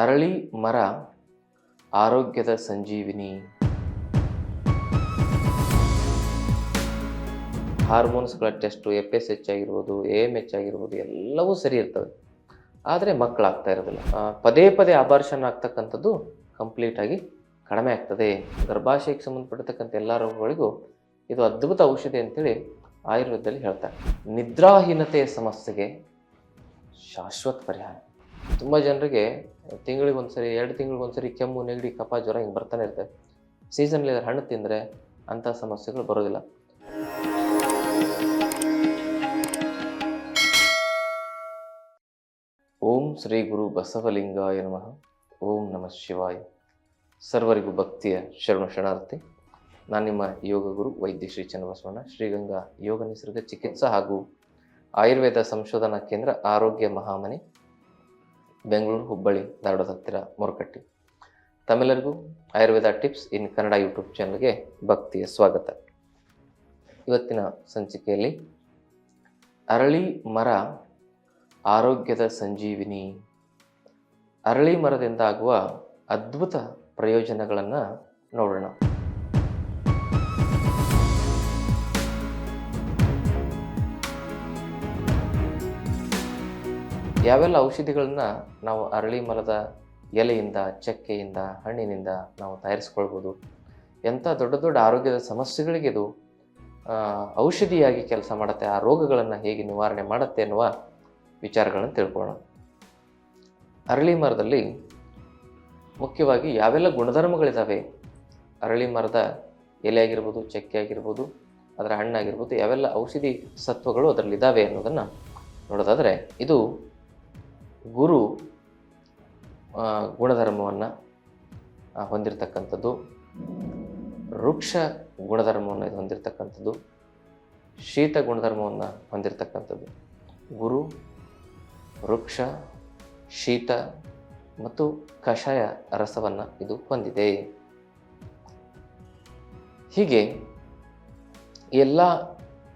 ಅರಳಿ ಮರ ಆರೋಗ್ಯದ ಸಂಜೀವಿನಿ. ಹಾರ್ಮೋನ್ಸ್ಗಳ ಟೆಸ್ಟು ಎಫ್ ಎಸ್ ಎಚ್ ಆಗಿರ್ಬೋದು, ಎ ಎಂ ಎಚ್ ಆಗಿರ್ಬೋದು, ಎಲ್ಲವೂ ಸರಿ ಇರ್ತವೆ. ಆದರೆ ಮಕ್ಕಳಾಗ್ತಾ ಇರೋದಿಲ್ಲ. ಪದೇ ಪದೇ ಅಬಾರ್ಷನ್ ಆಗ್ತಕ್ಕಂಥದ್ದು ಕಂಪ್ಲೀಟಾಗಿ ಕಡಿಮೆ ಆಗ್ತದೆ. ಗರ್ಭಾಶಯಕ್ಕೆ ಸಂಬಂಧಪಟ್ಟಿರ್ತಕ್ಕಂಥ ಎಲ್ಲ ರೋಗಗಳಿಗೂ ಇದು ಅದ್ಭುತ ಔಷಧಿ ಅಂತೇಳಿ ಆಯುರ್ವೇದದಲ್ಲಿ ಹೇಳ್ತಾರೆ. ನಿದ್ರಾಹೀನತೆಯ ಸಮಸ್ಯೆಗೆ ಶಾಶ್ವತ ಪರಿಹಾರ. ತುಂಬ ಜನರಿಗೆ ತಿಂಗಳಿಗೆ ಒಂದ್ಸರಿ, ಎರಡು ತಿಂಗಳಿಗೆ ಒಂದ್ಸರಿ ಕೆಮ್ಮು, ನೆಗಡಿ, ಕಫ, ಜ್ವರ ಹಿಂಗೆ ಬರ್ತಾನೆ ಇರ್ತವೆ ಸೀಸನ್ಲಿ ಹಣ್ಣು ತಿಂದರೆ ಅಂಥ ಸಮಸ್ಯೆಗಳು ಬರೋದಿಲ್ಲ. ಓಂ ಶ್ರೀ ಗುರು ಬಸವಲಿಂಗಾಯ ನಮಃ. ಓಂ ನಮಃ ಶಿವಾಯ. ಸರ್ವರಿಗೂ ಭಕ್ತಿಯ ಶರಣ ಶರಣಾರ್ಥಿ. ನಾನು ನಿಮ್ಮ ಯೋಗ ಗುರು ವೈದ್ಯ ಶ್ರೀ ಚನ್ನಬಸವಣ್ಣ. ಶ್ರೀಗಂಗಾ ಯೋಗ ನಿಸರ್ಗ ಚಿಕಿತ್ಸಾ ಹಾಗೂ ಆಯುರ್ವೇದ ಸಂಶೋಧನಾ ಕೇಂದ್ರ ಆರೋಗ್ಯ ಮಹಾಮನೆ. ಬೆಂಗಳೂರು, ಹುಬ್ಬಳ್ಳಿ ಧಾರವಾಡದ ಹತ್ತಿರ ಮೊರಕಟ್ಟಿ. ತಮ್ಮೆಲ್ಲರಿಗೂ Ayurveda tips in Kannada YouTube ಚಾನಲ್ಗೆ ಭಕ್ತಿಯ ಸ್ವಾಗತ. ಇವತ್ತಿನ ಸಂಚಿಕೆಯಲ್ಲಿ ಅರಳಿ ಮರ ಆರೋಗ್ಯದ ಸಂಜೀವಿನಿ. ಅರಳಿ ಮರದಿಂದ ಆಗುವ ಅದ್ಭುತ ಪ್ರಯೋಜನಗಳನ್ನು ನೋಡೋಣ. ಯಾವೆಲ್ಲ ಔಷಧಿಗಳನ್ನ ನಾವು ಅರಳಿ ಮರದ ಎಲೆಯಿಂದ, ಚಕ್ಕೆಯಿಂದ, ಹಣ್ಣಿನಿಂದ ನಾವು ತಯಾರಿಸ್ಕೊಳ್ಬೋದು? ಎಂಥ ದೊಡ್ಡ ದೊಡ್ಡ ಆರೋಗ್ಯದ ಸಮಸ್ಯೆಗಳಿಗೆ ಇದು ಔಷಧಿಯಾಗಿ ಕೆಲಸ ಮಾಡುತ್ತೆ, ಆ ರೋಗಗಳನ್ನು ಹೇಗೆ ನಿವಾರಣೆ ಮಾಡುತ್ತೆ ಎನ್ನುವ ವಿಚಾರಗಳನ್ನು ತಿಳ್ಕೊಳ್ಳೋಣ. ಅರಳಿ ಮರದಲ್ಲಿ ಮುಖ್ಯವಾಗಿ ಯಾವೆಲ್ಲ ಗುಣಧರ್ಮಗಳಿದ್ದಾವೆ ಅರಳಿ ಮರದ ಎಲೆ ಆಗಿರ್ಬೋದು, ಚಕ್ಕೆ ಆಗಿರ್ಬೋದು, ಅದರ ಹಣ್ಣಾಗಿರ್ಬೋದು, ಯಾವೆಲ್ಲ ಔಷಧಿ ಸತ್ವಗಳು ಅದರಲ್ಲಿದ್ದಾವೆ ಅನ್ನೋದನ್ನು ನೋಡೋದಾದರೆ ಇದು ಗುರು ಗುಣಧರ್ಮವನ್ನು ಹೊಂದಿರತಕ್ಕಂಥದ್ದು, ವೃಕ್ಷ ಗುಣಧರ್ಮವನ್ನು ಇದು ಹೊಂದಿರತಕ್ಕಂಥದ್ದು, ಶೀತ ಗುಣಧರ್ಮವನ್ನು ಹೊಂದಿರತಕ್ಕಂಥದ್ದು. ಗುರು, ವೃಕ್ಷ, ಶೀತ ಮತ್ತು ಕಷಾಯ ರಸವನ್ನು ಇದು ಹೊಂದಿದೆ. ಹೀಗೆ ಎಲ್ಲ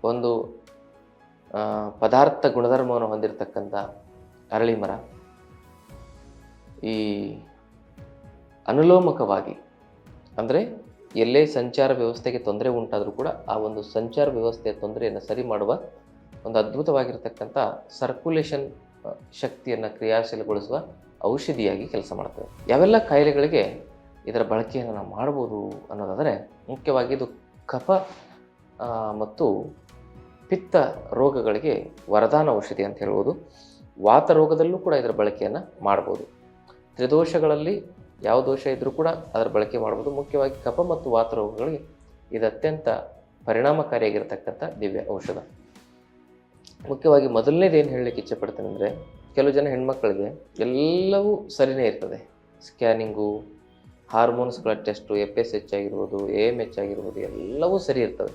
ಒಂದು ಪದಾರ್ಥ ಗುಣಧರ್ಮವನ್ನು ಹೊಂದಿರತಕ್ಕಂಥ ಅರಳಿ ಮರ ಈ ಅನುಲೋಮಕವಾಗಿ, ಅಂದರೆ ಎಲ್ಲೇ ಸಂಚಾರ ವ್ಯವಸ್ಥೆಗೆ ತೊಂದರೆ ಉಂಟಾದರೂ ಕೂಡ ಆ ಒಂದು ಸಂಚಾರ ವ್ಯವಸ್ಥೆಯ ತೊಂದರೆಯನ್ನು ಸರಿ ಮಾಡುವ ಒಂದು ಅದ್ಭುತವಾಗಿರ್ತಕ್ಕಂಥ ಸರ್ಕ್ಯುಲೇಷನ್ ಶಕ್ತಿಯನ್ನು ಕ್ರಿಯಾಶೀಲಗೊಳಿಸುವ ಔಷಧಿಯಾಗಿ ಕೆಲಸ ಮಾಡ್ತದೆ. ಯಾವೆಲ್ಲ ಕಾಯಿಲೆಗಳಿಗೆ ಇದರ ಬಳಕೆಯನ್ನು ನಾವು ಮಾಡ್ಬೋದು ಅನ್ನೋದಾದರೆ ಮುಖ್ಯವಾಗಿ ಇದು ಕಫ ಮತ್ತು ಪಿತ್ತ ರೋಗಗಳಿಗೆ ವರದಾನ ಔಷಧಿ ಅಂತ ಹೇಳ್ಬೋದು. ವಾತ ರೋಗದಲ್ಲೂ ಕೂಡ ಇದರ ಬಳಕೆಯನ್ನು ಮಾಡ್ಬೋದು. ತ್ರಿದೋಷಗಳಲ್ಲಿ ಯಾವ ದೋಷ ಇದ್ದರೂ ಕೂಡ ಅದರ ಬಳಕೆ ಮಾಡ್ಬೋದು. ಮುಖ್ಯವಾಗಿ ಕಫ ಮತ್ತು ವಾತ ರೋಗಗಳಿಗೆ ಇದು ಅತ್ಯಂತ ಪರಿಣಾಮಕಾರಿಯಾಗಿರ್ತಕ್ಕಂಥ ದಿವ್ಯ ಔಷಧ. ಮುಖ್ಯವಾಗಿ ಮೊದಲನೇದು ಏನು ಹೇಳಲಿಕ್ಕೆ ಇಚ್ಛೆಪಡ್ತೇನೆ ಅಂದರೆ, ಕೆಲವು ಜನ ಹೆಣ್ಮಕ್ಳಿಗೆ ಎಲ್ಲವೂ ಸರಿನೇ ಇರ್ತದೆ. ಸ್ಕ್ಯಾನಿಂಗು ಹಾರ್ಮೋನ್ಸ್ಗಳ ಟೆಸ್ಟು, ಎಫ್ ಎಸ್ ಎಚ್ ಆಗಿರ್ಬೋದು ಎ ಎಂ ಎಚ್ ಆಗಿರ್ಬೋದು ಎಲ್ಲವೂ ಸರಿ ಇರ್ತವೆ.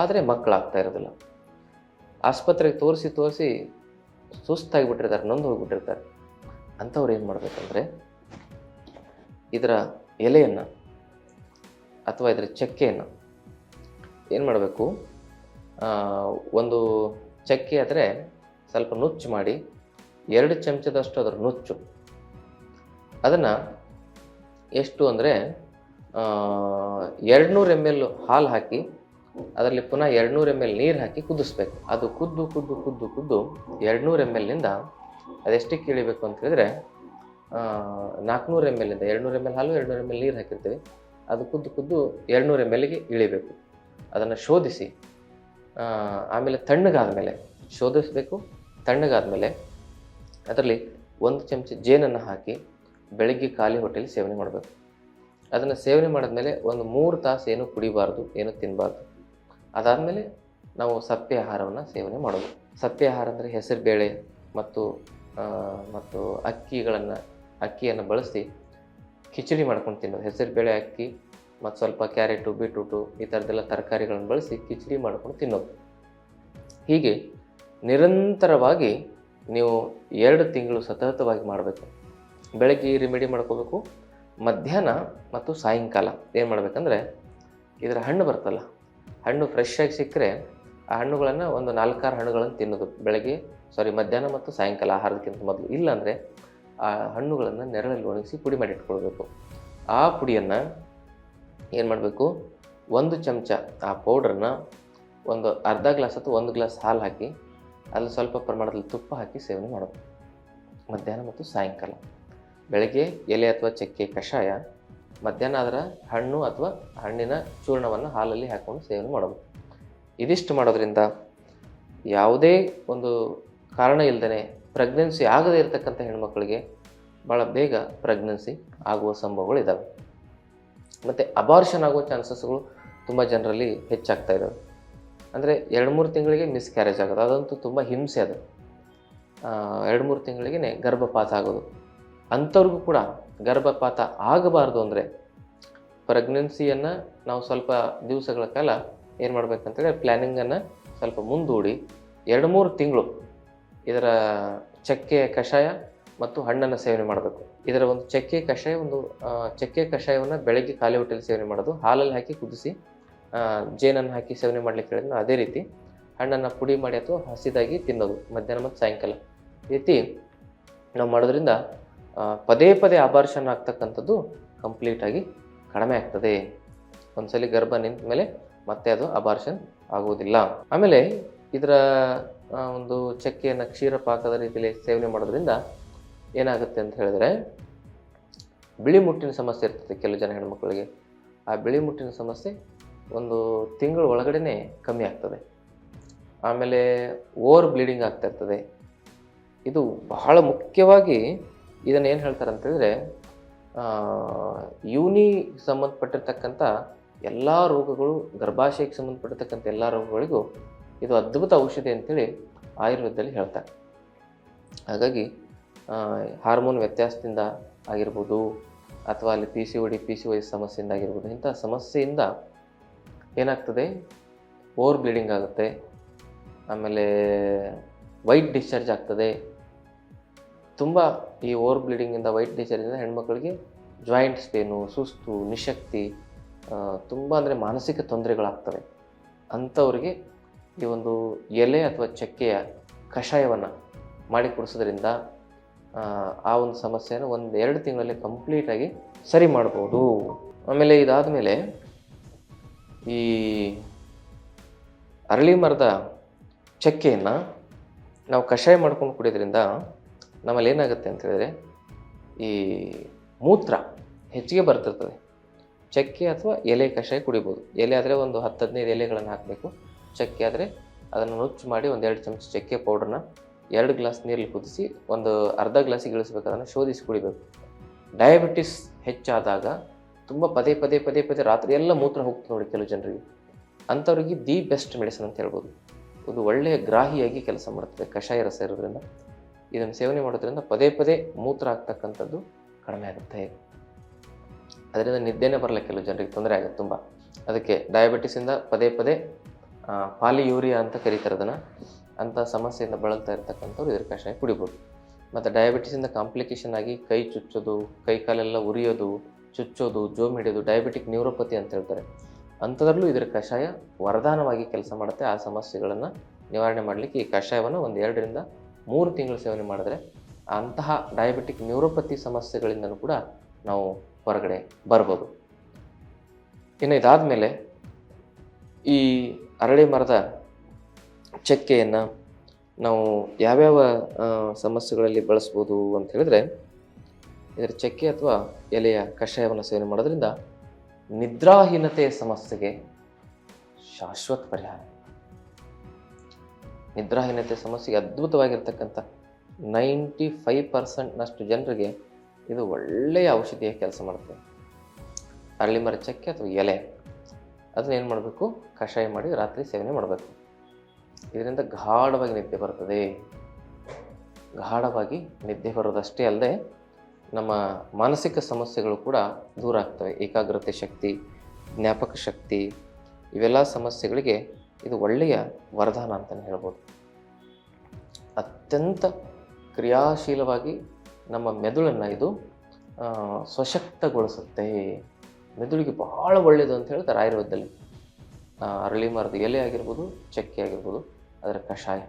ಆದರೆ ಮಕ್ಕಳಾಗ್ತಾ ಇರೋದಿಲ್ಲ. ಆಸ್ಪತ್ರೆಗೆ ತೋರಿಸಿ ತೋರಿಸಿ ಸುಸ್ತಾಗಿಬಿಟ್ಟಿರ್ತಾರೆ ನೊಂದು ಹೋಗಿಬಿಟ್ಟಿರ್ತಾರೆ ಅಂಥವ್ರು ಏನು ಮಾಡಬೇಕಂದ್ರೆ, ಇದರ ಎಲೆಯನ್ನು ಅಥವಾ ಇದರ ಚಕ್ಕೆಯನ್ನು ಏನು ಮಾಡಬೇಕು? ಒಂದು ಚಕ್ಕೆ ಆದರೆ ಸ್ವಲ್ಪ ನುಚ್ಚು ಮಾಡಿ, ಎರಡು ಚಮಚದಷ್ಟು ಅದರ ನುಚ್ಚು. ಅದನ್ನು ಎಷ್ಟು ಅಂದರೆ ಎರಡುನೂರು ಎಂ ಎಲ್ ಹಾಲು ಹಾಕಿ ಅದರಲ್ಲಿ ಪುನಃ ಎರಡುನೂರು ಎಂ ಎಲ್ ನೀರು ಹಾಕಿ ಕುದಿಸ್ಬೇಕು. ಅದು ಕುದ್ದು ಕುದ್ದು ಕುದ್ದು ಕುದ್ದು ಎರಡುನೂರು ಎಂ ಎಲ್ನಿಂದ ಅದೆಷ್ಟಕ್ಕೆ ಇಳಿಬೇಕು ಅಂತ ಹೇಳಿದ್ರೆ ನಾಲ್ಕುನೂರು ಎಂ ಎಲ್ಲಿಂದ ಎರಡುನೂರು ಎಂ ಎಲ್ ಹಾಲು, ಎರಡುನೂರು ಎಂ ಎಲ್ ನೀರು ಹಾಕಿರ್ತೀವಿ. ಅದು ಕುದ್ದು ಕುದ್ದು ಎರಡುನೂರು ಎಂ ಎಲ್ಗೆ ಇಳಿಬೇಕು. ಅದನ್ನು ಶೋಧಿಸಿ ಆಮೇಲೆ ತಣ್ಣಗಾದ ಮೇಲೆ ಶೋಧಿಸಬೇಕು. ತಣ್ಣಗಾದ ಮೇಲೆ ಅದರಲ್ಲಿ ಒಂದು ಚಮಚ ಜೇನನ್ನು ಹಾಕಿ ಬೆಳಗ್ಗೆ ಖಾಲಿ ಹೊಟ್ಟೆಯಲ್ಲಿ ಸೇವನೆ ಮಾಡಬೇಕು. ಅದನ್ನು ಸೇವನೆ ಮಾಡಿದ್ಮೇಲೆ ಒಂದು ಮೂರು ತಾಸು ಏನು ಕುಡಿಬಾರ್ದು, ಏನು ತಿನ್ನಬಾರ್ದು ಅದಾದಮೇಲೆ ನಾವು ಸಪ್ಪೆ ಆಹಾರವನ್ನು ಸೇವನೆ ಮಾಡೋದು. ಸಪ್ಪೆ ಆಹಾರ ಅಂದರೆ ಹೆಸರು ಬೇಳೆ ಮತ್ತು ಮತ್ತು ಅಕ್ಕಿಗಳನ್ನು, ಅಕ್ಕಿಯನ್ನು ಬಳಸಿ ಕಿಚಡಿ ಮಾಡ್ಕೊಂಡು ತಿನ್ನೋದು. ಹೆಸರು ಬೇಳೆ ಅಕ್ಕಿ ಮತ್ತು ಸ್ವಲ್ಪ ಕ್ಯಾರೆಟು, ಬೀಟ್ರೂಟು ಈ ಥರದ್ದೆಲ್ಲ ತರಕಾರಿಗಳನ್ನು ಬಳಸಿ ಕಿಚಡಿ ಮಾಡ್ಕೊಂಡು ತಿನ್ನೋದು. ಹೀಗೆ ನಿರಂತರವಾಗಿ ನೀವು ಎರಡು ತಿಂಗಳು ಸತತವಾಗಿ ಮಾಡಬೇಕು. ಬೆಳಗ್ಗೆ ರೆಮಿಡಿ ಮಾಡ್ಕೋಬೇಕು, ಮಧ್ಯಾಹ್ನ ಮತ್ತು ಸಾಯಂಕಾಲ. ಏನು ಮಾಡಬೇಕಂದ್ರೆ, ಇದರ ಹಣ್ಣು ಬರ್ತಲ್ಲ ಹಣ್ಣು ಫ್ರೆಶ್ ಆಗಿ ಸಿಕ್ಕರೆ ಆ ಹಣ್ಣುಗಳನ್ನು ಒಂದು ನಾಲ್ಕಾರು ಹಣ್ಣುಗಳನ್ನು ತಿನ್ನೋದು. ಬೆಳಗ್ಗೆ ಸಾರಿ ಮಧ್ಯಾಹ್ನ ಮತ್ತು ಸಾಯಂಕಾಲ ಆಹಾರದಕ್ಕಿಂತ ಮೊದಲು. ಇಲ್ಲಾಂದರೆ ಆ ಹಣ್ಣುಗಳನ್ನು ನೆರಳಲ್ಲಿ ಒಣಗಿಸಿ ಪುಡಿ ಮಾಡಿ ಇಟ್ಕೊಳ್ಬೇಕು. ಆ ಪುಡಿಯನ್ನು ಏನು ಮಾಡಬೇಕು? ಒಂದು ಚಮಚ ಆ ಪೌಡ್ರನ್ನ ಒಂದು ಅರ್ಧ ಗ್ಲಾಸ್ ಅಥವಾ ಒಂದು ಗ್ಲಾಸ್ ಹಾಲು ಹಾಕಿ ಅಲ್ಲಿ ಸ್ವಲ್ಪ ಪ್ರಮಾಣದಲ್ಲಿ ತುಪ್ಪ ಹಾಕಿ ಸೇವನೆ ಮಾಡಬೇಕು ಮಧ್ಯಾಹ್ನ ಮತ್ತು ಸಾಯಂಕಾಲ. ಬೆಳಗ್ಗೆ ಎಲೆ ಅಥವಾ ಚಕ್ಕೆ ಕಷಾಯ ಮಧ್ಯಾಹ್ನ ಆದ್ರೆ ಹಣ್ಣು ಅಥವಾ ಹಣ್ಣಿನ ಚೂರ್ಣವನ್ನು ಹಾಲಲ್ಲಿ ಹಾಕ್ಕೊಂಡು ಸೇವನೆ ಮಾಡಬೇಕು. ಇದಿಷ್ಟು ಮಾಡೋದ್ರಿಂದ ಯಾವುದೇ ಒಂದು ಕಾರಣ ಇಲ್ಲದೇ ಪ್ರೆಗ್ನೆನ್ಸಿ ಆಗದೇ ಇರತಕ್ಕಂಥ ಹೆಣ್ಮಕ್ಳಿಗೆ ಭಾಳ ಬೇಗ ಪ್ರೆಗ್ನೆನ್ಸಿ ಆಗುವ ಸಂಭವಗಳು ಇದ್ದಾವೆ ಮತ್ತು ಅಬಾರ್ಷನ್ ಆಗುವ ಚಾನ್ಸಸ್ಗಳು ತುಂಬ ಜನರಲ್ಲಿ ಹೆಚ್ಚಾಗ್ತಾ ಇದ್ದಾವೆ ಅಂದರೆ ಎರಡು ಮೂರು ತಿಂಗಳಿಗೆ ಮಿಸ್ ಕ್ಯಾರೇಜ್ ಆಗೋದು, ಅದಂತೂ ತುಂಬ ಹಿಂಸೆ ಅದು. ಎರಡು ಮೂರು ತಿಂಗಳಿಗೆ ಗರ್ಭಪಾತ ಆಗೋದು. ಅಂಥವ್ರಿಗೂ ಕೂಡ ಗರ್ಭಪಾತ ಆಗಬಾರ್ದು ಅಂದರೆ ಪ್ರೆಗ್ನೆನ್ಸಿಯನ್ನು ನಾವು ಸ್ವಲ್ಪ ದಿವಸಗಳ ಕಾಲ ಏನು ಮಾಡ್ಬೇಕಂತೇಳಿ ಪ್ಲ್ಯಾನಿಂಗನ್ನು ಸ್ವಲ್ಪ ಮುಂದೂಡಿ ಎರಡು ಮೂರು ತಿಂಗಳು ಇದರ ಚಕ್ಕೆ ಕಷಾಯ ಮತ್ತು ಹಣ್ಣನ್ನು ಸೇವನೆ ಮಾಡಬೇಕು. ಇದರ ಒಂದು ಚಕ್ಕೆ ಕಷಾಯ ಒಂದು ಚಕ್ಕೆ ಕಷಾಯವನ್ನು ಬೆಳಗ್ಗೆ ಖಾಲಿ ಹೊಟ್ಟೆಲಿ ಸೇವನೆ ಮಾಡೋದು, ಹಾಲಲ್ಲಿ ಹಾಕಿ ಕುದಿಸಿ ಜೇನನ್ನು ಹಾಕಿ ಸೇವನೆ ಮಾಡ್ಲಿಕ್ಕೆ ಹೇಳಿದ್ರೆ ಅದೇ ರೀತಿ ಹಣ್ಣನ್ನು ಪುಡಿ ಮಾಡಿ ಅಥವಾ ಹಸಿದಾಗಿ ತಿನ್ನೋದು ಮಧ್ಯಾಹ್ನ ಮತ್ತು ಸಾಯಂಕಾಲ. ಈ ರೀತಿ ನಾವು ಮಾಡೋದ್ರಿಂದ ಪದೇ ಪದೇ ಅಬಾರ್ಷನ್ ಆಗ್ತಕ್ಕಂಥದ್ದು ಕಂಪ್ಲೀಟಾಗಿ ಕಡಿಮೆ ಆಗ್ತದೆ. ಒಂದ್ಸಲಿ ಗರ್ಭ ನಿಂತ ಮೇಲೆ ಮತ್ತೆ ಅದು ಅಬಾರ್ಷನ್ ಆಗುವುದಿಲ್ಲ. ಆಮೇಲೆ ಇದರ ಒಂದು ಚಕ್ಕೆಯನ್ನು ಕ್ಷೀರ ಪಾಕದ ರೀತಿಯಲ್ಲಿ ಸೇವನೆ ಮಾಡೋದ್ರಿಂದ ಏನಾಗುತ್ತೆ ಅಂತ ಹೇಳಿದ್ರೆ, ಬಿಳಿ ಮುಟ್ಟಿನ ಸಮಸ್ಯೆ ಇರ್ತದೆ ಕೆಲವು ಜನ ಹೆಣ್ಮಕ್ಳಿಗೆ. ಆ ಬಿಳಿ ಮುಟ್ಟಿನ ಸಮಸ್ಯೆ ಒಂದು ತಿಂಗಳ ಒಳಗಡೆ ಕಮ್ಮಿ ಆಗ್ತದೆ. ಆಮೇಲೆ ಓವರ್ ಬ್ಲೀಡಿಂಗ್ ಆಗ್ತಾ ಇರ್ತದೆ. ಇದು ಬಹಳ ಮುಖ್ಯವಾಗಿ ಇದನ್ನು ಏನು ಹೇಳ್ತಾರೆ ಅಂತಂದರೆ ಯೂನಿ ಸಂಬಂಧಪಟ್ಟಿರ್ತಕ್ಕಂಥ ಎಲ್ಲ ರೋಗಗಳು, ಗರ್ಭಾಶಯಕ್ಕೆ ಸಂಬಂಧಪಟ್ಟಿರ್ತಕ್ಕಂಥ ಎಲ್ಲ ರೋಗಗಳಿಗೂ ಇದು ಅದ್ಭುತ ಔಷಧಿ ಅಂತೇಳಿ ಆಯುರ್ವೇದದಲ್ಲಿ ಹೇಳ್ತಾರೆ. ಹಾಗಾಗಿ ಹಾರ್ಮೋನ್ ವ್ಯತ್ಯಾಸದಿಂದ ಆಗಿರ್ಬೋದು, ಅಥವಾ ಅಲ್ಲಿ P C O D P C Y ಸಮಸ್ಯೆಯಿಂದ ಆಗಿರ್ಬೋದು, ಇಂಥ ಸಮಸ್ಯೆಯಿಂದ ಏನಾಗ್ತದೆ? ಓವರ್ ಬ್ಲೀಡಿಂಗ್ ಆಗುತ್ತೆ, ಆಮೇಲೆ ವೈಟ್ ಡಿಸ್ಚಾರ್ಜ್ ಆಗ್ತದೆ ತುಂಬ ಈ ಓವರ್ ಬ್ಲೀಡಿಂಗಿಂದ ವೈಟ್ ನೇಚರಿಂದ ಹೆಣ್ಮಕ್ಳಿಗೆ ಜಾಯಿಂಟ್ಸ್ ಪೇನು ಸುಸ್ತು ನಿಶಕ್ತಿ ತುಂಬ ಅಂದರೆ ಮಾನಸಿಕ ತೊಂದರೆಗಳಾಗ್ತವೆ. ಅಂಥವ್ರಿಗೆ ಈ ಒಂದು ಎಲೆ ಅಥವಾ ಚಕ್ಕೆಯ ಕಷಾಯವನ್ನು ಮಾಡಿ ಕುಡಿಸೋದ್ರಿಂದ ಆ, ಒಂದು ಸಮಸ್ಯೆಯನ್ನು ಒಂದು ಎರಡು ತಿಂಗಳಲ್ಲಿ ಕಂಪ್ಲೀಟಾಗಿ ಸರಿ ಮಾಡ್ಬೋದು. ಆಮೇಲೆ ಇದಾದ ಮೇಲೆ ಈ ಅರಳಿ ಮರದ ಚಕ್ಕೆಯನ್ನು ನಾವು ಕಷಾಯ ಮಾಡ್ಕೊಂಡು ಕುಡಿಯೋದ್ರಿಂದ ನಮ್ಮಲ್ಲಿ ಏನಾಗುತ್ತೆ ಅಂತ ಹೇಳಿದ್ರೆ, ಈ ಮೂತ್ರ ಹೆಚ್ಚಿಗೆ ಬರ್ತಿರ್ತದೆ. ಚಕ್ಕೆ ಅಥವಾ ಎಲೆ ಕಷಾಯ ಕುಡಿಬೋದು. ಎಲೆ ಆದರೆ ಒಂದು ಹತ್ತು ಹದಿನೈದು ಎಲೆಗಳನ್ನು ಹಾಕಬೇಕು. ಚಕ್ಕೆ ಆದರೆ ಅದನ್ನು ನುಚ್ಚು ಮಾಡಿ ಒಂದು ಎರಡು ಚಮಚ ಚಕ್ಕೆ ಪೌಡ್ರನ್ನ ಎರಡು ಗ್ಲಾಸ್ ನೀರಲ್ಲಿ ಕುದಿಸಿ ಒಂದು ಅರ್ಧ ಗ್ಲಾಸಿಗೆ ಇಳಿಸ್ಬೇಕು. ಅದನ್ನು ಶೋಧಿಸಿ ಕುಡಿಬೇಕು. ಡಯಾಬಿಟಿಸ್ ಹೆಚ್ಚಾದಾಗ ತುಂಬ ಪದೇ ಪದೇ ಪದೇ ಪದೇ ರಾತ್ರಿ ಎಲ್ಲ ಮೂತ್ರ ಹೋಗ್ತದೆ ನೋಡಿ ಕೆಲವು ಜನರಿಗೆ. ಅಂಥವ್ರಿಗೆ ದಿ ಬೆಸ್ಟ್ ಮೆಡಿಸನ್ ಅಂತ ಹೇಳ್ಬೋದು. ಒಂದು ಒಳ್ಳೆಯ ಗ್ರಾಹಿಯಾಗಿ ಕೆಲಸ ಮಾಡುತ್ತದೆ ಕಷಾಯ ರಸ ಇರೋದ್ರಿಂದ. ಇದನ್ನು ಸೇವನೆ ಮಾಡೋದ್ರಿಂದ ಪದೇ ಪದೇ ಮೂತ್ರ ಆಗ್ತಕ್ಕಂಥದ್ದು ಕಡಿಮೆ ಆಗುತ್ತೆ. ಅದರಿಂದ ನಿದ್ದೆನೇ ಬರಲ್ಲ ಕೆಲವು ಜನರಿಗೆ, ತೊಂದರೆ ಆಗುತ್ತೆ ತುಂಬ. ಅದಕ್ಕೆ ಡಯಾಬಿಟಿಸಿಂದ ಪದೇ ಪದೇ ಪಾಲಿಯೂರಿಯಾ ಅಂತ ಕರೀತಾರೆ ಅದನ್ನು. ಅಂಥ ಸಮಸ್ಯೆಯಿಂದ ಬಳಲ್ತಾ ಇರ್ತಕ್ಕಂಥವ್ರು ಇದ್ರ ಕಷಾಯ ಕುಡಿಬೋದು. ಮತ್ತು ಡಯಾಬಿಟಿಸಿಂದ ಕಾಂಪ್ಲಿಕೇಶನ್ ಆಗಿ ಕೈ ಚುಚ್ಚೋದು, ಕೈ ಕಾಲೆಲ್ಲ ಉರಿಯೋದು, ಚುಚ್ಚೋದು, ಜೋಮ್ ಹಿಡಿಯೋದು ಡಯಾಬಿಟಿಕ್ ನ್ಯೂರೋಪತಿ ಅಂತ ಹೇಳ್ತಾರೆ. ಅಂಥದ್ರಲ್ಲೂ ಇದರ ಕಷಾಯ ವರದಾನವಾಗಿ ಕೆಲಸ ಮಾಡುತ್ತೆ. ಆ ಸಮಸ್ಯೆಗಳನ್ನು ನಿವಾರಣೆ ಮಾಡಲಿಕ್ಕೆ ಈ ಕಷಾಯವನ್ನು ಒಂದು ಎರಡರಿಂದ ಮೂರು ತಿಂಗಳು ಸೇವನೆ ಮಾಡಿದ್ರೆ ಅಂತಹ ಡಯಾಬಿಟಿಕ್ ನ್ಯೂರೋಪತಿ ಸಮಸ್ಯೆಗಳಿಂದನೂ ಕೂಡ ನಾವು ಹೊರಗಡೆ ಬರ್ಬೋದು. ಇನ್ನು ಇದಾದ ಮೇಲೆ ಈ ಅರಳಿ ಮರದ ಚಕ್ಕೆಯನ್ನು ನಾವು ಯಾವ್ಯಾವ ಸಮಸ್ಯೆಗಳಲ್ಲಿ ಬಳಸ್ಬೋದು ಅಂತ ಹೇಳಿದ್ರೆ, ಇದರ ಚಕ್ಕೆ ಅಥವಾ ಎಲೆಯ ಕಷಾಯವನ್ನು ಸೇವನೆ ಮಾಡೋದ್ರಿಂದ ನಿದ್ರಾಹೀನತೆಯ ಸಮಸ್ಯೆಗೆ ಶಾಶ್ವತ ಪರಿಹಾರ. ನಿದ್ರಾಹೀನತೆ ಸಮಸ್ಯೆಗೆ ಅದ್ಭುತವಾಗಿರ್ತಕ್ಕಂಥ ನೈಂಟಿ ಫೈವ್ ಪರ್ಸೆಂಟ್ನಷ್ಟು ಜನರಿಗೆ ಇದು ಒಳ್ಳೆಯ ಔಷಧಿಯ ಕೆಲಸ ಮಾಡುತ್ತೆ. ಅರಳಿ ಮರ ಚಕ್ಕೆ ಅಥವಾ ಎಲೆ. ಅದನ್ನ ಏನು ಮಾಡಬೇಕು? ಕಷಾಯ ಮಾಡಿ ರಾತ್ರಿ ಸೇವನೆ ಮಾಡಬೇಕು. ಇದರಿಂದ ಗಾಢವಾಗಿ ನಿದ್ದೆ ಬರ್ತದೆ. ಗಾಢವಾಗಿ ನಿದ್ದೆ ಬರೋದಷ್ಟೇ ಅಲ್ಲದೆ ನಮ್ಮ ಮಾನಸಿಕ ಸಮಸ್ಯೆಗಳು ಕೂಡ ದೂರ ಆಗ್ತವೆ. ಏಕಾಗ್ರತೆ ಶಕ್ತಿ, ಜ್ಞಾಪಕ ಶಕ್ತಿ, ಇವೆಲ್ಲ ಸಮಸ್ಯೆಗಳಿಗೆ ಇದು ಒಳ್ಳೆಯ ವರದಾನ ಅಂತಲೇ ಹೇಳ್ಬೋದು. ಅತ್ಯಂತ ಕ್ರಿಯಾಶೀಲವಾಗಿ ನಮ್ಮ ಮೆದುಳನ್ನು ಇದು ಸಶಕ್ತಗೊಳಿಸುತ್ತೆ ಮೆದುಳಿಗೆ ಬಹಳ ಒಳ್ಳೆಯದು ಅಂತ ಹೇಳ್ತಾರೆ ಆಯುರ್ವೇದದಲ್ಲಿ. ಅರಳಿ ಮರದ ಎಲೆ ಆಗಿರ್ಬೋದು, ಚಕ್ಕೆ ಆಗಿರ್ಬೋದು, ಅದರ ಕಷಾಯ.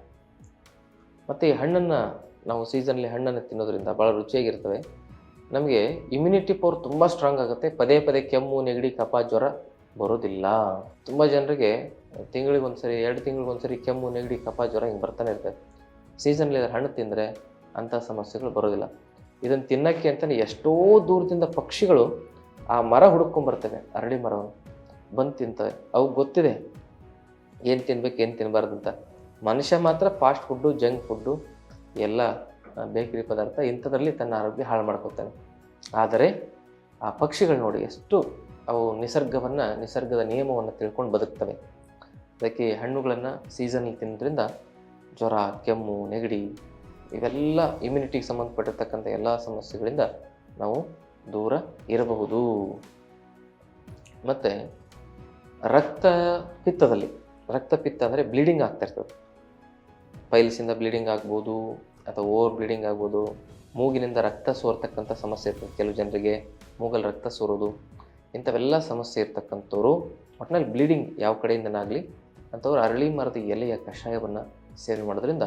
ಮತ್ತು ಈ ಹಣ್ಣನ್ನು ನಾವು ಸೀಸನ್ಲಿ ಹಣ್ಣನ್ನು ತಿನ್ನೋದ್ರಿಂದ ಭಾಳ ರುಚಿಯಾಗಿರ್ತವೆ. ನಮಗೆ ಇಮ್ಯುನಿಟಿ ಪವರ್ ತುಂಬ ಸ್ಟ್ರಾಂಗ್ ಆಗುತ್ತೆ. ಪದೇ ಪದೇ ಕೆಮ್ಮು, ನೆಗಡಿ, ಕಫ, ಜ್ವರ ಬರೋದಿಲ್ಲ. ತುಂಬ ಜನರಿಗೆ ತಿಂಗಳಿಗೆ ಒಂದ್ಸರಿ ಎರಡು ತಿಂಗಳಿಗೆ ಒಂದ್ಸರಿ ಕೆಮ್ಮು, ನೆಗಡಿ, ಕಫ, ಜ್ವರ ಹಿಂಗೆ ಬರ್ತಾನೆ ಇರ್ತವೆ ಸೀಸನ್ಲಿ ಅದರ ಹಣ್ಣು ತಿಂದರೆ ಅಂಥ ಸಮಸ್ಯೆಗಳು ಬರೋದಿಲ್ಲ. ಇದನ್ನು ತಿನ್ನೋಕ್ಕೆ ಅಂತಲೇ ಎಷ್ಟೋ ದೂರದಿಂದ ಪಕ್ಷಿಗಳು ಆ ಮರ ಹುಡ್ಕೊಂಬರ್ತವೆ ಅರಳಿ ಮರವನ್ನು. ಬಂದು ತಿಂತವೆ. ಅವು ಗೊತ್ತಿದೆ ಏನು ತಿನ್ಬೇಕು, ಏನು ತಿನ್ನಬಾರ್ದು ಅಂತ. ಮನುಷ್ಯ ಮಾತ್ರ ಫಾಸ್ಟ್ ಫುಡ್ಡು, ಜಂಕ್ ಫುಡ್ಡು, ಎಲ್ಲ ಬೇಕರಿ ಪದಾರ್ಥ ಇಂಥದ್ರಲ್ಲಿ ತನ್ನ ಆರೋಗ್ಯ ಹಾಳು ಮಾಡ್ಕೊತಾನೆ. ಆದರೆ ಆ ಪಕ್ಷಿಗಳು ನೋಡಿ ಎಷ್ಟು ಅವು ನಿಸರ್ಗವನ್ನು, ನಿಸರ್ಗದ ನಿಯಮವನ್ನು ತಿಳ್ಕೊಂಡು ಬದುಕ್ತವೆ. ಅದಕ್ಕೆ ಹಣ್ಣುಗಳನ್ನು ಸೀಸನಲ್ಲಿ ತಿನ್ನೋದ್ರಿಂದ ಜ್ವರ, ಕೆಮ್ಮು, ನೆಗಡಿ ಇವೆಲ್ಲ ಇಮ್ಯುನಿಟಿಗೆ ಸಂಬಂಧಪಟ್ಟಿರ್ತಕ್ಕಂಥ ಎಲ್ಲ ಸಮಸ್ಯೆಗಳಿಂದ ನಾವು ದೂರ ಇರಬಹುದು. ಮತ್ತು ರಕ್ತ ಪಿತ್ತದಲ್ಲಿ, ರಕ್ತ ಪಿತ್ತ ಅಂದರೆ ಬ್ಲೀಡಿಂಗ್ ಆಗ್ತಾಯಿರ್ತದೆ ಪೈಲ್ಸಿಂದ ಬ್ಲೀಡಿಂಗ್ ಆಗ್ಬೋದು, ಅಥವಾ ಓವರ್ ಬ್ಲೀಡಿಂಗ್ ಆಗ್ಬೋದು, ಮೂಗಿನಿಂದ ರಕ್ತ ಸೋರ್ತಕ್ಕಂಥ ಸಮಸ್ಯೆ ಇರ್ತದೆ. ಕೆಲವು ಜನರಿಗೆ ಮೂಗಲ್ಲಿ ರಕ್ತ ಸೋರೋದು ಇಂಥವೆಲ್ಲ ಸಮಸ್ಯೆ ಇರ್ತಕ್ಕಂಥವ್ರು ಒಟ್ಟಿನಲ್ಲಿ ಬ್ಲೀಡಿಂಗ್ ಯಾವ ಕಡೆಯಿಂದನಾಗಲಿ ಅಂಥವ್ರು ಅರಳಿ ಮರದ ಎಲೆಯ ಕಷಾಯವನ್ನು ಸೇವನೆ ಮಾಡೋದ್ರಿಂದ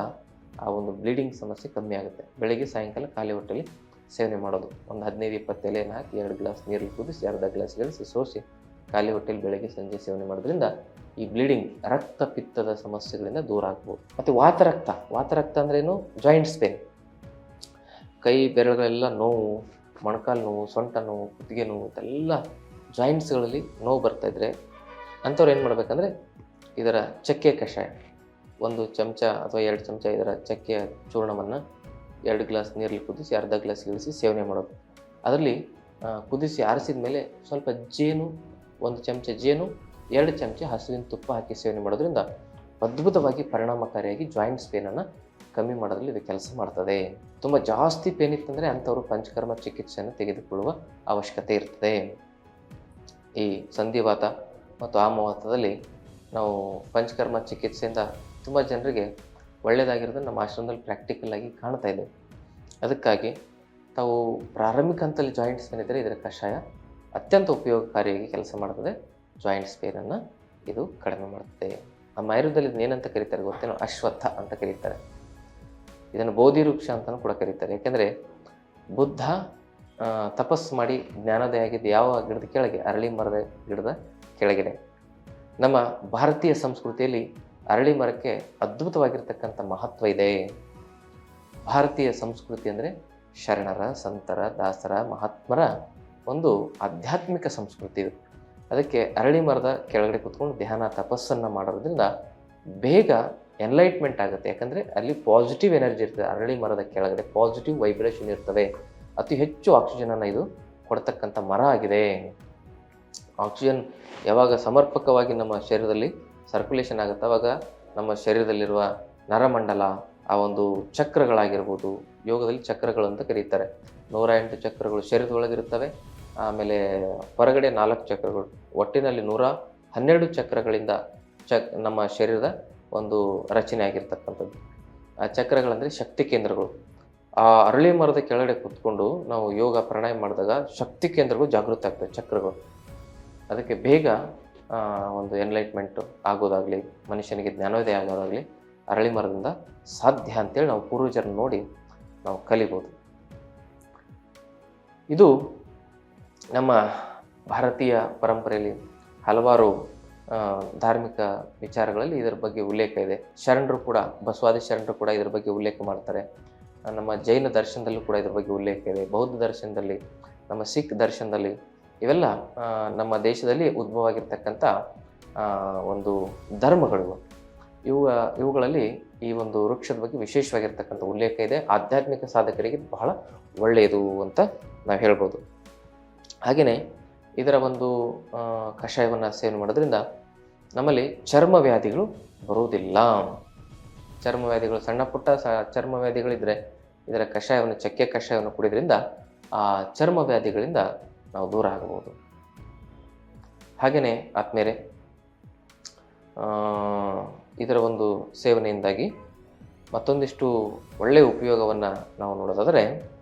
ಆ ಒಂದು ಬ್ಲೀಡಿಂಗ್ ಸಮಸ್ಯೆ ಕಮ್ಮಿ ಆಗುತ್ತೆ. ಬೆಳಗ್ಗೆ ಸಾಯಂಕಾಲ ಖಾಲಿ ಹೊಟ್ಟೆಲಿ ಸೇವನೆ ಮಾಡೋದು. ಒಂದು ಹದಿನೈದು ಇಪ್ಪತ್ತು ಎಲೆಯನ್ನು ಹಾಕಿ ಎರಡು ಗ್ಲಾಸ್ ನೀರಲ್ಲಿ ಕುದಿಸಿ, ಅರ್ಧ ಗ್ಲಾಸ್ ಗಳಿಸಿ ಸೋಸಿ ಖಾಲಿ ಹೊಟ್ಟೆಲಿ ಬೆಳಗ್ಗೆ ಸಂಜೆ ಸೇವನೆ ಮಾಡೋದ್ರಿಂದ ಈ ಬ್ಲೀಡಿಂಗ್ ರಕ್ತ ಪಿತ್ತದ ಸಮಸ್ಯೆಗಳಿಂದ ದೂರ ಆಗ್ಬೋದು. ಮತ್ತು ವಾತರಕ್ತ. ವಾತರಕ್ತ ಅಂದ್ರೇನು ಜಾಯಿಂಟ್ಸ್ ಪೇನ್ ಕೈ ಬೆರಳುಗಳೆಲ್ಲ ನೋವು, ಮೊಣಕಾಲು ನೋವು, ಸೊಂಟ ನೋವು, ಕುತ್ತಿಗೆ ನೋವು, ಇದೆಲ್ಲ ಜಾಯಿಂಟ್ಸ್ಗಳಲ್ಲಿ ನೋವು ಬರ್ತಾ ಇದ್ರೆ ಅಂಥವ್ರು ಏನು ಮಾಡಬೇಕಂದ್ರೆ ಇದರ ಚಕ್ಕೆ ಕಷಾಯ. ಒಂದು ಚಮಚ ಅಥವಾ ಎರಡು ಚಮಚ ಇದರ ಚಕ್ಕೆಯ ಚೂರ್ಣವನ್ನು ಎರಡು ಗ್ಲಾಸ್ ನೀರಲ್ಲಿ ಕುದಿಸಿ, ಅರ್ಧ ಗ್ಲಾಸ್ ಇಳಿಸಿ ಸೇವನೆ ಮಾಡೋದು. ಅದರಲ್ಲಿ ಕುದಿಸಿ ಆರಿಸಿದ ಮೇಲೆ ಸ್ವಲ್ಪ ಜೇನು, ಒಂದು ಚಮಚ ಜೇನು, ಎರಡು ಚಮಚ ಹಸುವಿನ ತುಪ್ಪ ಹಾಕಿ ಸೇವನೆ ಮಾಡೋದ್ರಿಂದ ಅದ್ಭುತವಾಗಿ ಪರಿಣಾಮಕಾರಿಯಾಗಿ ಜಾಯಿಂಟ್ಸ್ ಪೇನನ್ನು ಕಮ್ಮಿ ಮಾಡೋದ್ರಲ್ಲಿ ಇದು ಕೆಲಸ ಮಾಡ್ತದೆ. ತುಂಬ ಜಾಸ್ತಿ ಪೇನ್ ಇತ್ತಂದರೆ ಅಂಥವರು ಪಂಚಕರ್ಮ ಚಿಕಿತ್ಸೆಯನ್ನು ತೆಗೆದುಕೊಳ್ಳುವ ಅವಶ್ಯಕತೆ ಇರ್ತದೆ. ಈ ಸಂಧಿವಾತ ಮತ್ತು ಆಮವಾತದಲ್ಲಿ ನಾವು ಪಂಚಕರ್ಮ ಚಿಕಿತ್ಸೆಯಿಂದ ತುಂಬ ಜನರಿಗೆ ಒಳ್ಳೆಯದಾಗಿರೋದನ್ನು ನಮ್ಮ ಆಶ್ರಮದಲ್ಲಿ ಪ್ರಾಕ್ಟಿಕಲ್ ಆಗಿ ಕಾಣ್ತಾ ಇದೆ. ಅದಕ್ಕಾಗಿ ತಾವು ಪ್ರಾರಂಭಿಕ ಹಂತದಲ್ಲಿ ಜಾಯಿಂಟ್ಸ್ ಏನಿದ್ದರೆ ಇದರ ಕಷಾಯ ಅತ್ಯಂತ ಉಪಯೋಗಕಾರಿಯಾಗಿ ಕೆಲಸ ಮಾಡುತ್ತದೆ ಜಾಯಿಂಟ್ಸ್ ಪೇನನ್ನು ಇದು ಕಡಿಮೆ ಮಾಡುತ್ತೆ. ನಮ್ಮ ಆಯುರ್ವೇದದಲ್ಲಿ ಏನಂತ ಕರೀತಾರೆ ಗೊತ್ತೇನೋ? ಅಶ್ವತ್ಥ ಅಂತ ಕರೀತಾರೆ. ಇದನ್ನು ಬೋಧಿ ವೃಕ್ಷ ಅಂತಲೂ ಕೂಡ ಕರೀತಾರೆ. ಯಾಕೆಂದರೆ ಬುದ್ಧ ತಪಸ್ಸು ಮಾಡಿ ಜ್ಞಾನೋದಯ ಆಗಿದ್ದು ಯಾವ ಗಿಡದ ಕೆಳಗೆ ಅರಳಿ ಮರದ ಗಿಡದ ಕೆಳಗಿದೆ. ನಮ್ಮ ಭಾರತೀಯ ಸಂಸ್ಕೃತಿಯಲ್ಲಿ ಅರಳಿ ಮರಕ್ಕೆ ಅದ್ಭುತವಾಗಿರ್ತಕ್ಕಂಥ ಮಹತ್ವ ಇದೆ. ಭಾರತೀಯ ಸಂಸ್ಕೃತಿ ಅಂದರೆ ಶರಣರ, ಸಂತರ, ದಾಸರ, ಮಹಾತ್ಮರ ಒಂದು ಆಧ್ಯಾತ್ಮಿಕ ಸಂಸ್ಕೃತಿ ಅದಕ್ಕೆ ಅರಳಿ ಮರದ ಕೆಳಗಡೆ ಕೂತ್ಕೊಂಡು ಧ್ಯಾನ, ತಪಸ್ಸನ್ನು ಮಾಡೋದ್ರಿಂದ ಬೇಗ ಎನ್ಲೈಟ್ಮೆಂಟ್ ಆಗುತ್ತೆ. ಯಾಕಂದರೆ ಅಲ್ಲಿ ಪಾಸಿಟಿವ್ ಎನರ್ಜಿ ಇರ್ತದೆ. ಅರಳಿ ಮರದ ಕೆಳಗಡೆ ಪಾಸಿಟಿವ್ ವೈಬ್ರೇಷನ್ ಇರ್ತವೆ. ಅತಿ ಹೆಚ್ಚು ಆಕ್ಸಿಜನನ್ನು ಇದು ಕೊಡ್ತಕ್ಕಂಥ ಮರ ಆಗಿದೆ. ಆಕ್ಸಿಜನ್ ಯಾವಾಗ ಸಮರ್ಪಕವಾಗಿ ನಮ್ಮ ಶರೀರದಲ್ಲಿ ಸರ್ಕ್ಯುಲೇಷನ್ ಆಗುತ್ತೆ, ಅವಾಗ ನಮ್ಮ ಶರೀರದಲ್ಲಿರುವ ನರಮಂಡಲ, ಆ ಒಂದು ಚಕ್ರಗಳಾಗಿರ್ಬೋದು, ಯೋಗದಲ್ಲಿ ಚಕ್ರಗಳು ಅಂತ ಕರೀತಾರೆ. ನೂರ ಎಂಟು ಚಕ್ರಗಳು ಶರೀರದೊಳಗಿರುತ್ತವೆ, ಆಮೇಲೆ ಹೊರಗಡೆ ನಾಲ್ಕು ಚಕ್ರಗಳು, ಒಟ್ಟಿನಲ್ಲಿ ನೂರ ಹನ್ನೆರಡು ಚಕ್ರಗಳಿಂದ ಚಕ್ ನಮ್ಮ ಶರೀರದ ಒಂದು ರಚನೆ ಆಗಿರ್ತಕ್ಕಂಥದ್ದು ಆ ಚಕ್ರಗಳಂದರೆ ಶಕ್ತಿ ಕೇಂದ್ರಗಳು. ಆ ಅರಳಿ ಮರದ ಕೆಳಗಡೆ ಕುತ್ಕೊಂಡು ನಾವು ಯೋಗ ಪ್ರಾಣಾಯಾಮ ಮಾಡಿದಾಗ ಶಕ್ತಿ ಕೇಂದ್ರಗಳು ಜಾಗೃತ ಆಗ್ತವೆ ಚಕ್ರಗಳು. ಅದಕ್ಕೆ ಬೇಗ ಒಂದು ಎನ್ಲೈಟ್ಮೆಂಟ್ ಆಗೋದಾಗಲಿ, ಮನುಷ್ಯನಿಗೆ ಜ್ಞಾನೋದಯ ಆಗೋದಾಗಲಿ ಅರಳಿ ಮರದಿಂದ ಸಾಧ್ಯ ಅಂತೇಳಿ ನಾವು ಪೂರ್ವಜರನ್ನ ನೋಡಿ ನಾವು ಕಲಿಬೋದು. ಇದು ನಮ್ಮ ಭಾರತೀಯ ಪರಂಪರೆಯಲ್ಲಿ ಹಲವಾರು ಧಾರ್ಮಿಕ ವಿಚಾರಗಳಲ್ಲಿ ಇದರ ಬಗ್ಗೆ ಉಲ್ಲೇಖ ಇದೆ. ಶರಣರು ಕೂಡ, ಬಸವಾದಿ ಶರಣರು ಕೂಡ ಇದರ ಬಗ್ಗೆ ಉಲ್ಲೇಖ ಮಾಡ್ತಾರೆ. ನಮ್ಮ ಜೈನ ದರ್ಶನದಲ್ಲೂ ಕೂಡ ಇದ್ರ ಬಗ್ಗೆ ಉಲ್ಲೇಖ ಇದೆ. ಬೌದ್ಧ ದರ್ಶನದಲ್ಲಿ, ನಮ್ಮ ಸಿಖ್ ದರ್ಶನದಲ್ಲಿ ಇವೆಲ್ಲ ನಮ್ಮ ದೇಶದಲ್ಲಿ ಉದ್ಭವ ಆಗಿರ್ತಕ್ಕಂಥ ಒಂದು ಧರ್ಮಗಳು. ಇವು ಇವುಗಳಲ್ಲಿ ಈ ಒಂದು ವೃಕ್ಷದ ಬಗ್ಗೆ ವಿಶೇಷವಾಗಿರ್ತಕ್ಕಂಥ ಉಲ್ಲೇಖ ಇದೆ. ಆಧ್ಯಾತ್ಮಿಕ ಸಾಧಕರಿಗೆ ಬಹಳ ಒಳ್ಳೆಯದು ಅಂತ ನಾವು ಹೇಳ್ಬೋದು. ಹಾಗೆಯೇ ಇದರ ಒಂದು ಕಷಾಯವನ್ನು ಸೇವನೆ ಮಾಡೋದ್ರಿಂದ ನಮ್ಮಲ್ಲಿ ಚರ್ಮ ವ್ಯಾಧಿಗಳು ಬರುವುದಿಲ್ಲ. ಚರ್ಮ ವ್ಯಾಧಿಗಳು ಸಣ್ಣ ಪುಟ್ಟ ಸ ಚರ್ಮ ಇದರ ಕಷಾಯವನ್ನು, ಚಕ್ಕೆ ಕಷಾಯವನ್ನು ಕುಡಿದ್ರಿಂದ ಆ ಚರ್ಮ ವ್ಯಾಧಿಗಳಿಂದ ನಾವು ದೂರ ಆಗಬಹುದು. ಹಾಗೆಯೇ ಆತ್ಮೇಲೆ ಇದರ ಒಂದು ಸೇವನೆಯಿಂದಾಗಿ ಮತ್ತೊಂದಿಷ್ಟು ಒಳ್ಳೆಯ ಉಪಯೋಗವನ್ನು ನಾವು ನೋಡೋದಾದರೆ,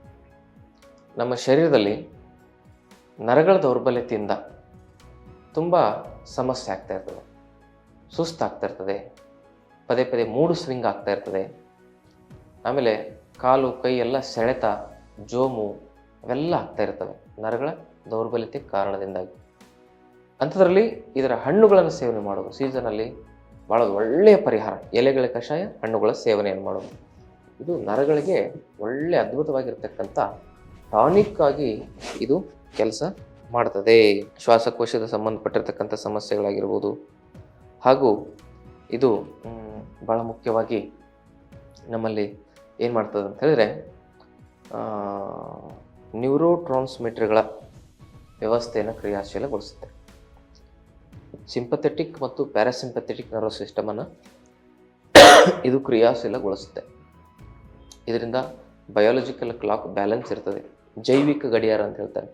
ನಮ್ಮ ಶರೀರದಲ್ಲಿ ನರಗಳ ದೌರ್ಬಲ್ಯತೆಯಿಂದ ತುಂಬ ಸಮಸ್ಯೆ ಆಗ್ತಾ ಇರ್ತದೆ. ಪದೇ ಪದೇ ಮೂಡು ಸ್ವಿಂಗ್ ಆಗ್ತಾ ಇರ್ತದೆ. ಆಮೇಲೆ ಕಾಲು, ಕೈ ಎಲ್ಲ ಸೆಳೆತ, ಜೋಮು ಅವೆಲ್ಲ ಆಗ್ತಾ ಇರ್ತವೆ. ನರಗಳ ದೌರ್ಬಲ್ಯತೆ ಕಾರಣದಿಂದಾಗಿ. ಅಂಥದ್ರಲ್ಲಿ ಇದರ ಹಣ್ಣುಗಳನ್ನು ಸೇವನೆ ಮಾಡೋದು. ಸೀಸನಲ್ಲಿ ಭಾಳ ಒಳ್ಳೆಯ ಪರಿಹಾರ. ಎಲೆಗಳ ಕಷಾಯ, ಹಣ್ಣುಗಳ ಸೇವನೆಯನ್ನು ಮಾಡೋದು. ಇದು ನರಗಳಿಗೆ ಒಳ್ಳೆ ಅದ್ಭುತವಾಗಿರ್ತಕ್ಕಂಥ ಟಾನಿಕ್ ಆಗಿ ಇದು ಕೆಲಸ ಮಾಡ್ತದೆ. ಶ್ವಾಸಕೋಶದ ಸಂಬಂಧಪಟ್ಟಿರ್ತಕ್ಕಂಥ ಸಮಸ್ಯೆಗಳಾಗಿರ್ಬೋದು. ಹಾಗೂ ಇದು ಭಾಳ ಮುಖ್ಯವಾಗಿ ನಮ್ಮಲ್ಲಿ ಏನು ಮಾಡ್ತದೆ ಅಂತ ಹೇಳಿದ್ರೆ ನ್ಯೂರೋ ಟ್ರಾನ್ಸ್ಮಿಟರ್ಗಳ ವ್ಯವಸ್ಥೆಯನ್ನು ಕ್ರಿಯಾಶೀಲಗೊಳಿಸುತ್ತೆ. ಸಿಂಪಥೆಟಿಕ್ ಮತ್ತು ಪ್ಯಾರಾಸಿಂಪಥೆಟಿಕ್ ನರ್ವಸ್ ಸಿಸ್ಟಮನ್ನು ಇದು ಕ್ರಿಯಾಶೀಲಗೊಳಿಸುತ್ತೆ. ಇದರಿಂದ ಬಯಾಲಜಿಕಲ್ ಕ್ಲಾಕ್ ಬ್ಯಾಲೆನ್ಸ್ ಇರ್ತದೆ. ಜೈವಿಕ ಗಡಿಯಾರ ಅಂತ ಹೇಳ್ತಾರೆ.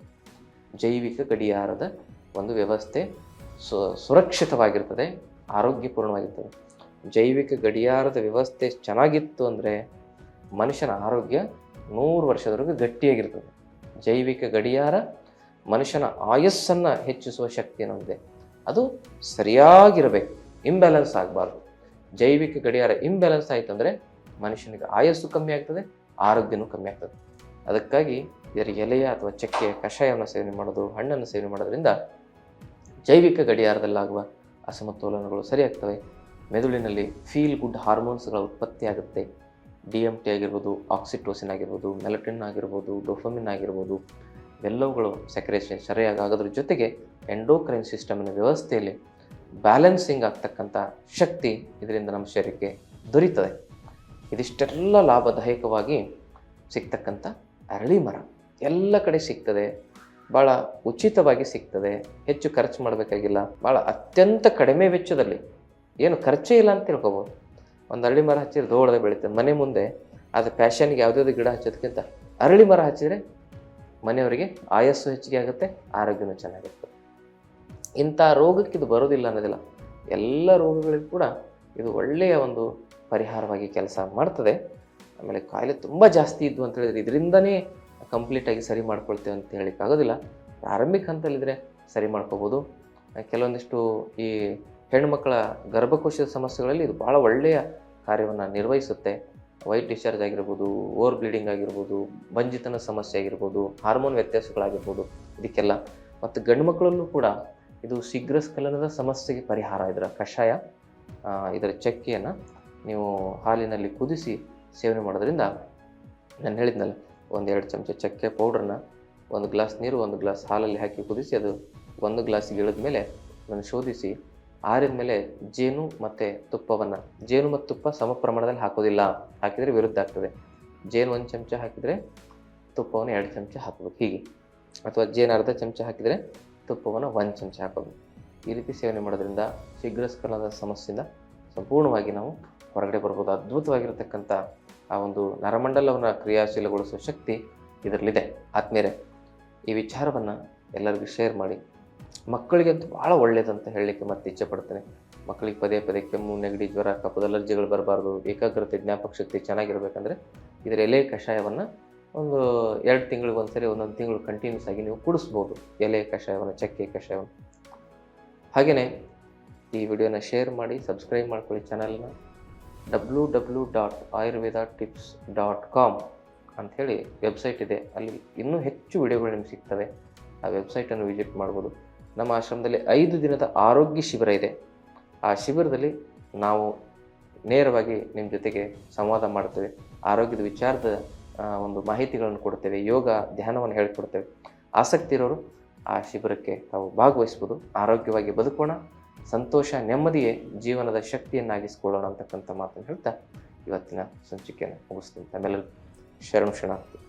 ಜೈವಿಕ ಗಡಿಯಾರದ ಒಂದು ವ್ಯವಸ್ಥೆ ಸು, ಸುರಕ್ಷಿತವಾಗಿರ್ತದೆ, ಆರೋಗ್ಯಪೂರ್ಣವಾಗಿರ್ತದೆ. ಜೈವಿಕ ಗಡಿಯಾರದ ವ್ಯವಸ್ಥೆ ಚೆನ್ನಾಗಿತ್ತು ಅಂದರೆ ಮನುಷ್ಯನ ಆರೋಗ್ಯ ನೂರು ವರ್ಷದವರೆಗೂ ಗಟ್ಟಿಯಾಗಿರ್ತದೆ. ಜೈವಿಕ ಗಡಿಯಾರ ಮನುಷ್ಯನ ಆಯಸ್ಸನ್ನು ಹೆಚ್ಚಿಸುವ ಶಕ್ತಿ ಅನ್ನೋದಿದೆ ಅದು ಸರಿಯಾಗಿರಬೇಕು ಇಂಬ್ಯಾಲೆನ್ಸ್ ಆಗಬಾರ್ದು. ಜೈವಿಕ ಗಡಿಯಾರ ಇಂಬ್ಯಾಲೆನ್ಸ್ ಆಯಿತು ಅಂದರೆ ಮನುಷ್ಯನಿಗೆ ಆಯಸ್ಸು ಕಮ್ಮಿ ಆಗ್ತದೆ, ಆರೋಗ್ಯನೂ ಕಮ್ಮಿ ಆಗ್ತದೆ. ಅದಕ್ಕಾಗಿ ಇದರ ಎಲೆಯ ಅಥವಾ ಚಕ್ಕೆಯ ಕಷಾಯವನ್ನು ಸೇವನೆ ಮಾಡೋದು, ಹಣ್ಣನ್ನು ಸೇವನೆ ಮಾಡೋದ್ರಿಂದ ಜೈವಿಕ ಗಡಿಯಾರದಲ್ಲಾಗುವ ಅಸಮತೋಲನಗಳು ಸರಿಯಾಗ್ತವೆ. ಮೆದುಳಿನಲ್ಲಿ ಫೀಲ್ ಗುಡ್ ಹಾರ್ಮೋನ್ಸ್ಗಳ ಉತ್ಪತ್ತಿ ಆಗುತ್ತೆ. ಡಿ ಎಂ ಟಿ ಆಗಿರ್ಬೋದು ಆಕ್ಸಿಟೋಸಿನ್ ಆಗಿರ್ಬೋದು ಮೆಲಟಿನ್ ಆಗಿರ್ಬೋದು ಡೊಫಮಿನ್ ಆಗಿರ್ಬೋದು, ಎಲ್ಲವುಗಳು ಸೆಕ್ರೇಷನ್ ಸರಿಯಾಗಿ ಆಗೋದ್ರ ಜೊತೆಗೆ ಎಂಡೋಕ್ರೈನ್ ಸಿಸ್ಟಮಿನ ವ್ಯವಸ್ಥೆಯಲ್ಲಿ ಬ್ಯಾಲೆನ್ಸಿಂಗ್ ಆಗ್ತಕ್ಕಂಥ ಶಕ್ತಿ ಇದರಿಂದ ನಮ್ಮ ಶರೀರಕ್ಕೆ ದೊರೀತದೆ. ಇದಿಷ್ಟೆಲ್ಲ ಲಾಭದಾಯಕವಾಗಿ ಸಿಗ್ತಕ್ಕಂಥ ಅರಳಿ ಮರ. ಎಲ್ಲ ಕಡೆ ಸಿಗ್ತದೆ ಭಾಳ ಉಚಿತವಾಗಿ ಸಿಗ್ತದೆ, ಹೆಚ್ಚು ಖರ್ಚು ಮಾಡಬೇಕಾಗಿಲ್ಲ ಭಾಳ ಅತ್ಯಂತ ಕಡಿಮೆ ವೆಚ್ಚದಲ್ಲಿ ಏನು ಖರ್ಚೇ ಇಲ್ಲ ಅಂತ ತಿಳ್ಕೊಬೋದು. ಒಂದು ಅರಳಿ ಮರ ಹಚ್ಚಿದ್ರೆ ದೊಡ್ಡದೇ ಬೆಳೀತದೆ ಮನೆ ಮುಂದೆ ಅದು ಪ್ಯಾಷನ್ಗೆ ಯಾವುದ್ಯಾವುದು ಗಿಡ ಹಚ್ಚೋದಕ್ಕಿಂತ ಅರಳಿ ಮರ ಹಚ್ಚಿದರೆ ಮನೆಯವರಿಗೆ ಆಯಸ್ಸು ಹೆಚ್ಚಿಗೆ ಆಗುತ್ತೆ, ಆರೋಗ್ಯನೂ ಚೆನ್ನಾಗಿರ್ತದೆ ಇಂಥ ರೋಗಕ್ಕೆ ಇದು ಬರೋದಿಲ್ಲ ಅನ್ನೋದಿಲ್ಲ. ಎಲ್ಲ ರೋಗಗಳಿಗೂ ಕೂಡ ಇದು ಒಳ್ಳೆಯ ಒಂದು ಪರಿಹಾರವಾಗಿ ಕೆಲಸ ಮಾಡ್ತದೆ. ಆಮೇಲೆ ಕಾಯಿಲೆ ತುಂಬ ಜಾಸ್ತಿ ಇದ್ವು ಅಂತ ಹೇಳಿದ್ರೆ ಇದರಿಂದನೇ ಕಂಪ್ಲೀಟಾಗಿ ಸರಿ ಮಾಡ್ಕೊಳ್ತೇವೆ ಅಂತ ಹೇಳಿಕ್ಕೆ ಆಗೋದಿಲ್ಲ ಪ್ರಾರಂಭಿಕ ಹಂತದಲ್ಲಿದ್ದರೆ ಸರಿ ಮಾಡ್ಕೋಬೋದು. ಕೆಲವೊಂದಿಷ್ಟು ಈ ಹೆಣ್ಣುಮಕ್ಕಳ ಗರ್ಭಕೋಶದ ಸಮಸ್ಯೆಗಳಲ್ಲಿ ಇದು ಭಾಳ ಒಳ್ಳೆಯ ಕಾರ್ಯವನ್ನು ನಿರ್ವಹಿಸುತ್ತೆ. ವೈಟ್ ಡಿಸ್ಚಾರ್ಜ್ ಆಗಿರ್ಬೋದು, ಓವರ್ ಬ್ಲೀಡಿಂಗ್ ಆಗಿರ್ಬೋದು, ಬಂಜಿತನ ಸಮಸ್ಯೆ ಆಗಿರ್ಬೋದು, ಹಾರ್ಮೋನ್ ವ್ಯತ್ಯಾಸಗಳಾಗಿರ್ಬೋದು, ಇದಕ್ಕೆಲ್ಲ. ಮತ್ತು ಗಂಡು ಕೂಡ ಇದು ಶೀಘ್ರ ಸ್ಖಲನದ ಸಮಸ್ಯೆಗೆ ಪರಿಹಾರ. ಇದರ ಕಷಾಯ ಇದರ ಚಕ್ಕೆಯನ್ನು ನೀವು ಹಾಲಿನಲ್ಲಿ ಕುದಿಸಿ ಸೇವನೆ ಮಾಡೋದ್ರಿಂದ ನಾನು ಹೇಳಿದ್ನಲ್ಲ, ಒಂದೆರಡು ಚಮಚ ಚಕ್ಕೆ ಪೌಡ್ರನ್ನ ಒಂದು ಗ್ಲಾಸ್ ನೀರು, ಒಂದು ಗ್ಲಾಸ್ ಹಾಲಲ್ಲಿ ಹಾಕಿ ಕುದಿಸಿ ಅದು ಒಂದು ಗ್ಲಾಸಿಗೆ ಇಳಿದ ಮೇಲೆ ಅದನ್ನು ಶೋಧಿಸಿ ಆರಿದ ಮೇಲೆ ಜೇನು ಮತ್ತು ತುಪ್ಪವನ್ನು, ಜೇನು ಮತ್ತು ತುಪ್ಪ ಸಮ ಪ್ರಮಾಣದಲ್ಲಿ ಹಾಕೋದಿಲ್ಲ. ಹಾಕಿದರೆ ವಿರುದ್ಧ ಆಗ್ತದೆ. ಜೇನು ಒಂದು ಚಮಚ ಹಾಕಿದರೆ ತುಪ್ಪವನ್ನು ಎರಡು ಚಮಚ ಹಾಕಬೇಕು ಹೀಗೆ. ಅಥವಾ ಜೇನು ಅರ್ಧ ಚಮಚ ಹಾಕಿದರೆ ತುಪ್ಪವನ್ನು ಒಂದು ಚಮಚ ಹಾಕೋದು ಈ ರೀತಿ ಸೇವನೆ ಮಾಡೋದ್ರಿಂದ ಶೀಘ್ರ ಸ್ಖಲನದ ಸಮಸ್ಯೆಯಿಂದ ಸಂಪೂರ್ಣವಾಗಿ ನಾವು ಹೊರಗಡೆ ಬರ್ಬೋದು ಅದ್ಭುತವಾಗಿರತಕ್ಕಂಥ ಆ ಒಂದು ನರಮಂಡಲವನ್ನು ಕ್ರಿಯಾಶೀಲಗೊಳಿಸುವ ಶಕ್ತಿ ಇದರಲ್ಲಿದೆ. ಆತ್ಮೀಯರೇ, ಈ ವಿಚಾರವನ್ನು ಎಲ್ಲರಿಗೂ ಶೇರ್ ಮಾಡಿ. ಮಕ್ಕಳಿಗಂತೂ ಭಾಳ ಒಳ್ಳೇದಂತ ಹೇಳಲಿಕ್ಕೆ ಮತ್ತೆ ಇಚ್ಛೆ ಪಡ್ತೇನೆ. ಮಕ್ಕಳಿಗೆ ಪದೇ ಪದೇ ಕೆಮ್ಮು, ನೆಗಡಿ, ಜ್ವರ ಕಪ್ಪದ ಅಲರ್ಜಿಗಳು ಬರಬಾರ್ದು, ಏಕಾಗ್ರತೆ, ಜ್ಞಾಪಕ ಶಕ್ತಿ ಚೆನ್ನಾಗಿರ್ಬೇಕಂದ್ರೆ ಇದರ ಎಲೆ ಕಷಾಯವನ್ನು ಒಂದು ಎರಡು ತಿಂಗಳಿಗೆ ಒಂದ್ಸರಿ, ಒಂದೊಂದು ತಿಂಗಳು ಕಂಟಿನ್ಯೂಸ್ ಆಗಿ ನೀವು ಕುಡಿಸ್ಬೋದು, ಎಲೆ ಕಷಾಯವನ್ನು, ಚಕ್ಕೆ ಕಷಾಯವನ್ನು. ಹಾಗೆಯೇ ಈ ವಿಡಿಯೋನ ಶೇರ್ ಮಾಡಿ ಸಬ್ಸ್ಕ್ರೈಬ್ ಮಾಡ್ಕೊಳ್ಳಿ ಚಾನಲ್ನ W W dot Ayurveda tips dot com ಅಂಥೇಳಿ ವೆಬ್ಸೈಟ್ ಇದೆ. ಅಲ್ಲಿ ಇನ್ನೂ ಹೆಚ್ಚು ವಿಡಿಯೋಗಳು ನಿಮ್ಗೆ ಸಿಗ್ತವೆ. ಆ ವೆಬ್ಸೈಟನ್ನು ವಿಸಿಟ್ ಮಾಡ್ಬೋದು. ನಮ್ಮ ಆಶ್ರಮದಲ್ಲಿ ಐದು ದಿನದ ಆರೋಗ್ಯ ಶಿಬಿರ ಇದೆ. ಆ ಶಿಬಿರದಲ್ಲಿ ನಾವು ನೇರವಾಗಿ ನಿಮ್ಮ ಜೊತೆಗೆ ಸಂವಾದ ಮಾಡ್ತೇವೆ ಆರೋಗ್ಯದ ವಿಚಾರದ ಒಂದು ಮಾಹಿತಿಗಳನ್ನು ಕೊಡ್ತೇವೆ ಯೋಗ ಧ್ಯಾನವನ್ನು ಹೇಳಿಕೊಡ್ತೇವೆ ಆಸಕ್ತಿ ಇರೋರು ಆ ಶಿಬಿರಕ್ಕೆ ತಾವು ಭಾಗವಹಿಸ್ಬೋದು. ಆರೋಗ್ಯವಾಗಿ ಬದುಕೋಣ. ಸಂತೋಷ, ನೆಮ್ಮದಿಯೇ ಜೀವನದ ಶಕ್ತಿಯನ್ನಾಗಿಸ್ಕೊಳ್ಳೋಣ ಅಂತಕ್ಕಂಥ ಮಾತನ್ನು ಹೇಳ್ತಾ ಇವತ್ತಿನ ಸಂಚಿಕೆಯನ್ನು ಮುಗಿಸ್ತೀನಿ. ತಮ್ಮೆಲ್ಲರೂ ಶರಣು ಶರಣಾರ್ಥಿ.